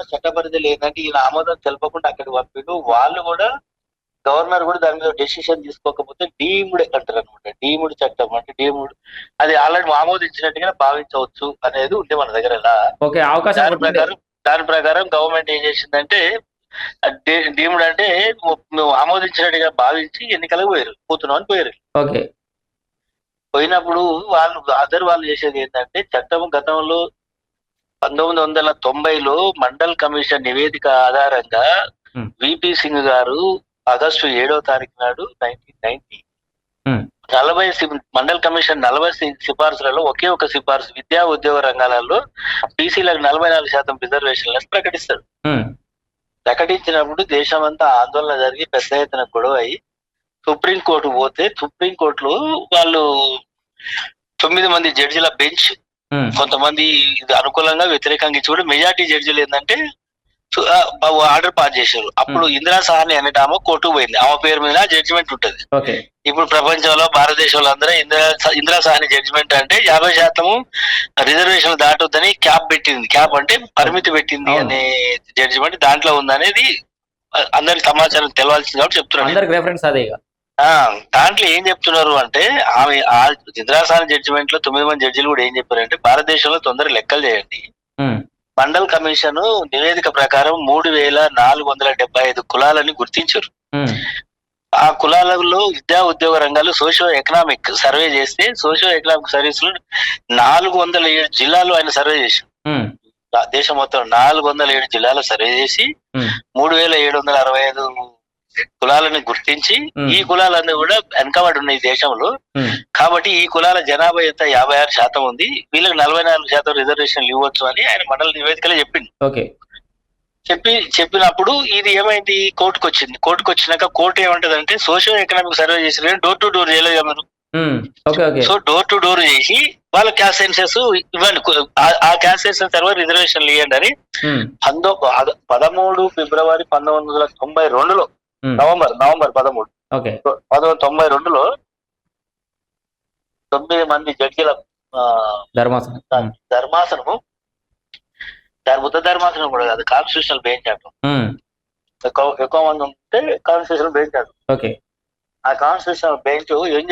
కాకుండా చట్ట పరిధిలో ఏంటంటే ఈయన ఆమోదం తెలపకుండా అక్కడికి పంపిండు. వాళ్ళు కూడా గవర్నర్ కూడా దాని మీద డెసిషన్ తీసుకోకపోతే డీమ్డ్ అంటారు అనమాట. డీమ్డ్ చట్టం అంటే డీమ్డ్. అది ఆల్రెడీ ఆమోదించినట్టుగా భావించవచ్చు అనేది ఉంది మన దగ్గర దాని. ప్రకారం దాని ప్రకారం గవర్నమెంట్ ఏం చేసిందంటే డీమ్డ్ అంటే నువ్వు- ఆమోదించినట్టుగా భావించి ఎన్నికలకు పోయారు. పోతున్నావు అని పోయారు పోయినప్పుడు వాళ్ళు అదర్ వాళ్ళు చేసేది ఏంటంటే చట్టం గతంలో పంతొమ్మిది వందల తొంభైలో మండల్ కమిషన్ నివేదిక ఆధారంగా Hmm. విపి సింగ్ గారు ఆగస్టు ఏడవ తారీఖు నాడు నైన్టీన్ నైన్టీ Hmm. నలభై మండల్ కమిషన్ నలభై సిఫార్సులలో ఒకే ఒక సిఫార్సు విద్యా ఉద్యోగ రంగాలలో బీసీలకు నలభై నాలుగు శాతం రిజర్వేషన్లను ప్రకటిస్తారు ఉమ్, ప్రకటించినప్పుడు దేశమంతా ఆందోళన జరిగి పెద్ద ఎత్తున గొడవ అయి సుప్రీంకోర్టు పోతే సుప్రీంకోర్టులో వాళ్ళు తొమ్మిది మంది జడ్జిల బెంచ్ కొంతమంది ఇది అనుకూలంగా వ్యతిరేకంగా ఇచ్చి కూడా మెజార్టీ జడ్జిలు ఏంటంటే ఆర్డర్ పాస్ చేశారు. అప్పుడు ఇందిరా సహాని అనేట ఆమె కోర్టు పోయింది. ఆమె పేరు మీద జడ్జిమెంట్ ఉంటది. ఇప్పుడు ప్రపంచంలో భారతదేశంలో అందరూ ఇందిరా ఇందిరా సహాని జడ్జిమెంట్ అంటే యాభై శాతము రిజర్వేషన్ దాటొద్దని క్యాప్ పెట్టింది. క్యాప్ అంటే పరిమితి పెట్టింది. అనే జడ్జిమెంట్ దాంట్లో ఉందనేది అ- అందరికి సమాచారం తెలవాల్సింది కాబట్టి చెప్తున్నాను దాంట్లో ఏం చెప్తున్నారు అంటే ఆమె ఆ ఇందిరాసాని జడ్జిమెంట్లో తొమ్మిది మంది జడ్జిలు కూడా ఏం చెప్పారంటే భారతదేశంలో తొందర లెక్కలు చేయండి. మండల్ కమిషన్ నివేదిక ప్రకారం మూడు వేల నాలుగు వందల డెబ్బై ఐదు కులాలని గుర్తించారు. ఆ కులాలలో విద్యా ఉద్యోగ రంగాలు సోషియో ఎకనామిక్ సర్వే చేస్తే సోషియో ఎకనామిక్ సర్వీస్లో నాలుగు వందల ఏడు జిల్లాలు ఆయన సర్వే చేశారు. దేశం మొత్తం నాలుగు వందల ఏడు జిల్లాలు సర్వే చేసి మూడు వేల ఏడు వందల అరవై ఐదు కులాలను గుర్తించి. ఈ కులాలన్నీ కూడా వెనకబడి ఉన్నాయి ఈ దేశంలో. కాబట్టి ఈ కులాల జనాభా ఎంత? యాభై ఆరు శాతం ఉంది. వీళ్ళకి నలభై నాలుగు శాతం రిజర్వేషన్లు ఇవ్వచ్చు అని ఆయన మండల నివేదికలో చెప్పింది చెప్పి చెప్పినప్పుడు ఇది ఏమైంది? కోర్టుకు వచ్చింది. కోర్టుకు వచ్చినాక కోర్టు ఏమంటదంటే సోషియో ఎకనామిక్ సర్వే చేసిన డోర్ టు డోర్ చేయలేదు మీరు. సో డోర్ టు డోర్ చేసి వాళ్ళ క్యాస్ట్ సెన్సెస్ ఇవ్వండి. ఆ- క్యాస్ట్ సెన్సెస్ తర్వాత రిజర్వేషన్లు ఇవ్వండి అని ఉమ్, పంతొ పదమూడు ఫిబ్రవరి పంతొమ్మిది వందల తొంభై రెండులో నవంబర్ నవంబర్ పదమూడు. పంతొమ్మిది తొంభై రెండులో తొమ్మిది మంది జడ్జిల ధర్మాసనం. ధర్మాసనము. బుద్ధ ధర్మాసనం కూడా కాదు కాన్స్టిట్యూషనల్ బెంచ్ అంటాం ఎక్కువ ఎక్కువ మంది ఉంటే కాన్స్టిట్యూషనల్ బెంచ్ అంటాం ఆ కాన్స్టిట్యూషనల్ బెంచ్ ఏం